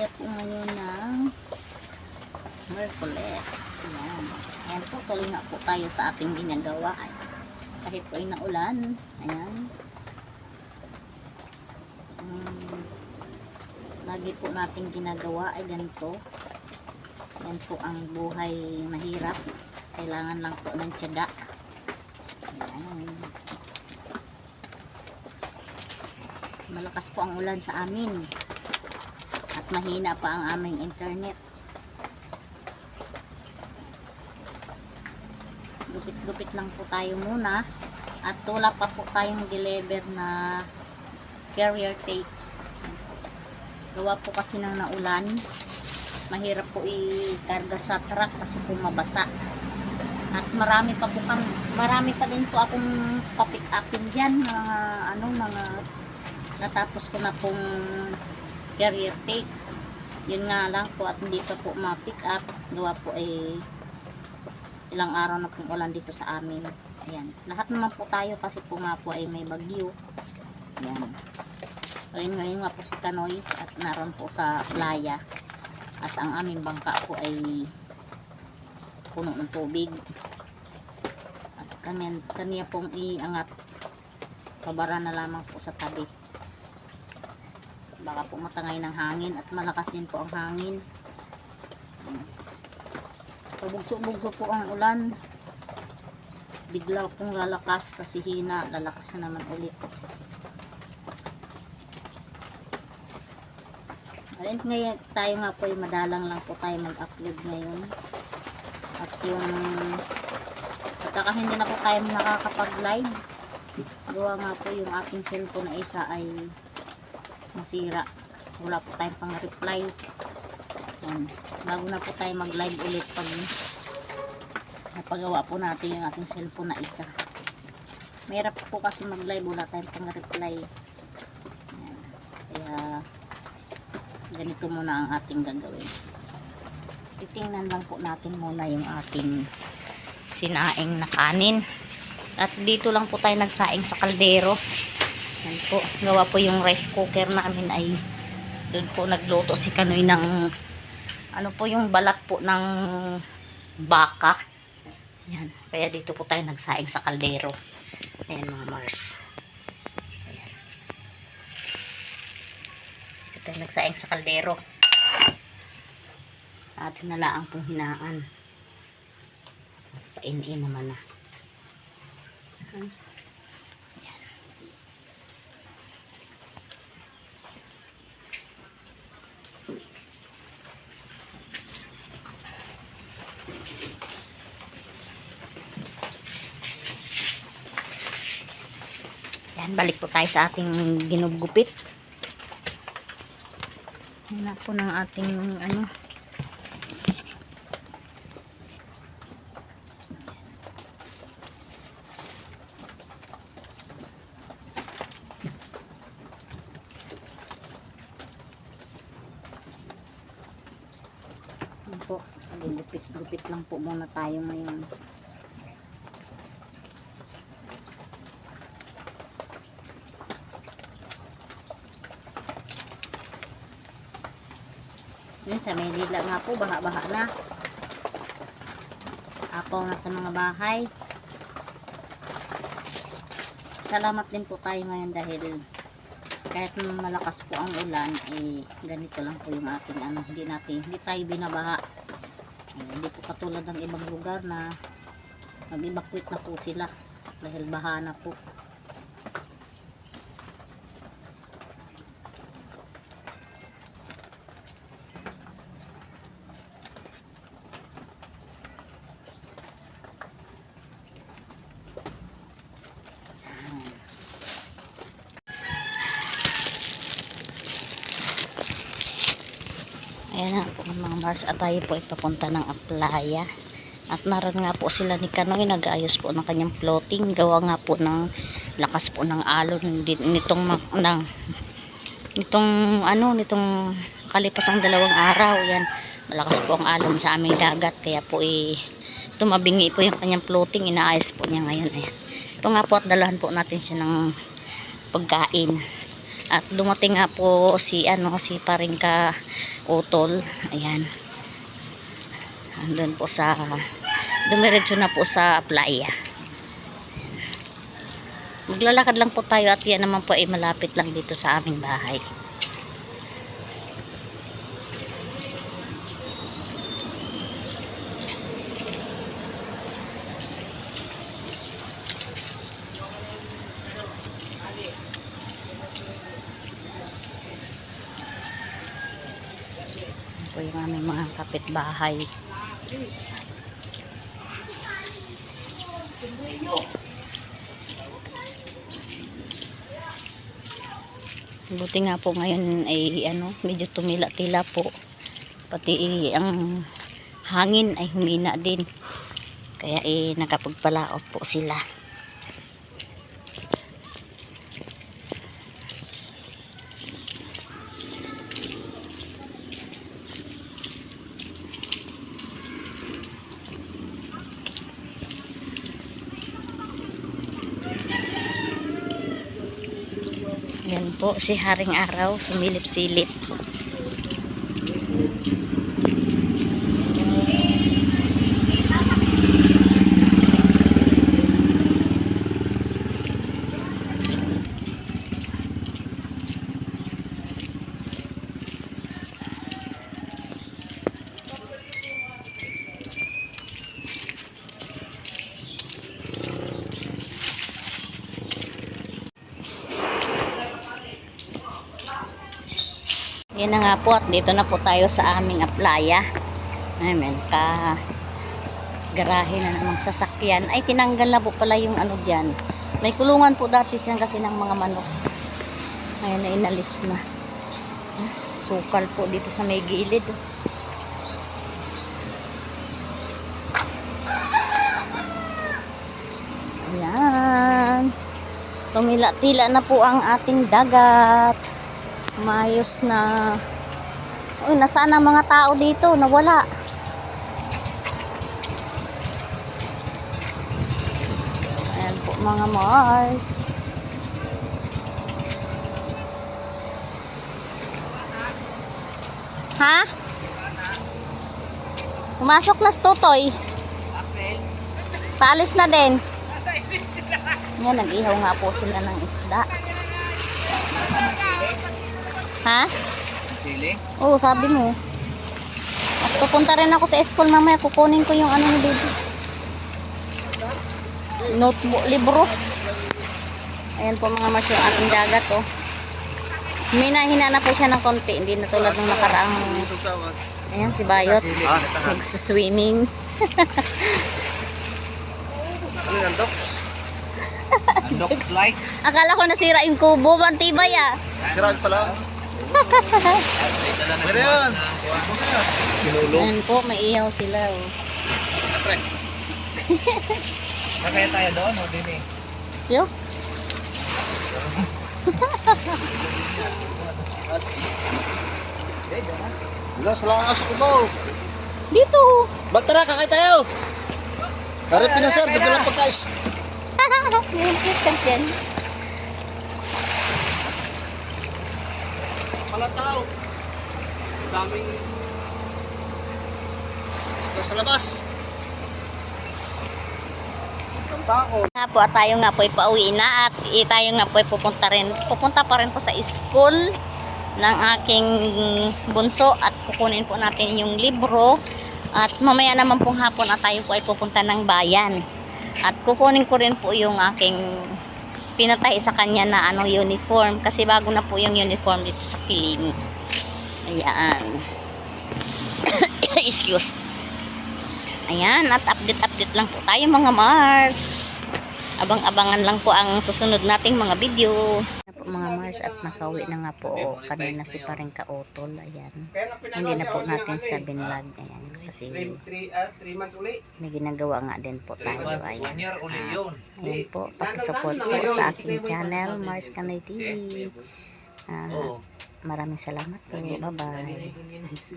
tayo po ngayon ng Merkules. Ayan. Ayan po, tuloy nga po tayo sa ating ginagawa. Kahit po ay naulan. Ayan. Um, lagi po nating ginagawa ay ganito. Yan po ang buhay mahirap. Kailangan lang po ng tiyaga. Ayan. Malakas po ang ulan sa amin. Mahina pa ang aming internet. Gupit-gupit lang po tayo muna. At wala pa po tayong deliver na carrier tape. Gawa po kasi ng naulan. Mahirap po i-karga sa truck kasi po mabasa. At marami pa po kami, marami pa din po akong papick upin dyan. Mga, ano, mga natapos ko na pong carrier tape yun nga lang po at hindi pa po ma-pick up. Gawa po ay ilang araw na pong ulan dito sa amin. Ayan, lahat naman po tayo kasi po nga po ay may bagyo. Ayan. Ngayon ngayon nga po si Kanoy at naroon po sa playa. At ang aming bangka po ay puno ng tubig. At kanya, kanya pong iangat. Kabara na lamang po sa tabi baka po matangay ng hangin at malakas din po ang hangin. Pabugso-bugso po ang ulan. Bigla pong lalakas tas hina lalakas na naman ulit. Alin ngayon tayo nga po ay madalang lang po tayo mag-upload ngayon. At yung at saka hindi na po tayo nakakapag-live gawa nga po yung aking cellphone na isa ay masira. Wala po tayong pang reply. Yan. bago na po tayo mag live ulit pag napagawa po natin yung ating cellphone na isa. Mahirap po kasi mag live wala tayong pang reply. Kaya ganito muna ang ating gagawin. Titingnan lang po natin muna yung ating sinaing na kanin. At dito lang po tayo nagsaing sa kaldero yan po, gawa po yung rice cooker namin ay doon po nagluto si Kanoy ng ano po yung balat po ng baka. Yan, kaya dito po tayo nagsaing sa kaldero. Ayan mga Mars. Ayan. Dito tayo nagsaing sa kaldero. Atin na lang pong hinaan. Pain-in naman na. Ayan. Balik po tayo sa ating ginugupit. Yan na po ng ating ano. Yan po, gupit-gupit lang po muna tayo ngayon. Yun, sa Maynila nga po, baha-baha na. Ako nga sa mga bahay. Salamat din po tayo ngayon dahil kahit malakas po ang ulan, eh, ganito lang po yung ating ano, hindi natin, hindi tayo binabaha. Eh, hindi po katulad ng ibang lugar na nag-evacuate na po sila dahil baha na po. Ayan na po mga Mars at tayo po ay papunta ng Aplaya. At naroon nga po sila ni Kanoy nag-ayos po ng kanyang floating. Gawa nga po ng lakas po ng alon nitong ng nitong ano nitong kalipas ang dalawang araw yan malakas po ang alon sa aming dagat kaya po eh tumabingi po yung kanyang floating inaayos po niya ngayon ayan ito nga po at dalahan po natin siya ng pagkain At dumating nga po si ano si Paringka Utol. Ayan. Andun po sa dumiretso na po sa playa. Maglalakad lang po tayo at yan naman po ay malapit lang dito sa aming bahay. Ito po yung aming mga kapitbahay. Buti nga po ngayon ay ano, medyo tumila-tila po. Pati ang hangin ay humina din. Kaya eh nakapagpalaot po sila. Po si Haring Araw sumilip-silip. Yan na nga po at dito na po tayo sa aming aplaya. Amen, ka garahe na namang sasakyan. Ay, tinanggal na po pala yung ano dyan. May kulungan po dati siyan kasi ng mga manok. Ngayon na inalis na. Sukal po dito sa may gilid. Ayan. Tumila-tila na po ang ating dagat. Mayos na. Uy, nasaan ang mga tao dito? Nawala. Ayan po mga Mars. Ha? Pumasok na si Totoy. Paalis na din. Yan, nag-ihaw nga po sila ng isda. Ha? Sili? Oo, sabi mo. At pupunta rin ako sa school mamaya. Kukunin ko yung ano ni baby. Notebook, libro. Ayan po mga yung ating dagat oh. Minahina na po siya ng konti. Hindi na tulad ng nakaraang... Ayan si Bayot. Nagsuswimming. ano yan, Docs? Ang Docs like? Akala ko nasira yung kubo. Mantibay ah. Siraan pala. Pwede yan. Sinulong. Ayan po, may ihaw sila oh. Nakaya tayo doon, o din eh. Yo. Wala, sa lang aso ko ba? Dito. Ba't tara, kakay tayo? Harap pinasar, dito lang pagkais. Nilipit ka dyan. Pala tao. Daming... Basta sa labas. Ang tao. Nga po tayo nga po ay pauwi na at tayo nga po pupunta rin pupunta pa rin po sa school ng aking bunso at kukunin po natin yung libro at mamaya naman pong hapon at tayo po ay pupunta ng bayan at kukunin ko rin po yung aking pinatay sa kanya na ano uniform kasi bago na po yung uniform dito sa kiling ayan excuse Ayan, at update-update lang po tayo mga Mars. Abang-abangan lang po ang susunod nating mga video. Po mga Mars at nakauwi na nga po kanina si paring kautol. Ayan. Hindi na po natin siya binlog. Ayan. Kasi 3 months uli. may ginagawa nga din po tayo. Ayan. Ah, yun. ayan po, pakisupport po sa aking channel, Mars Kanay TV. Ah, Oo. maraming salamat po. Bye-bye.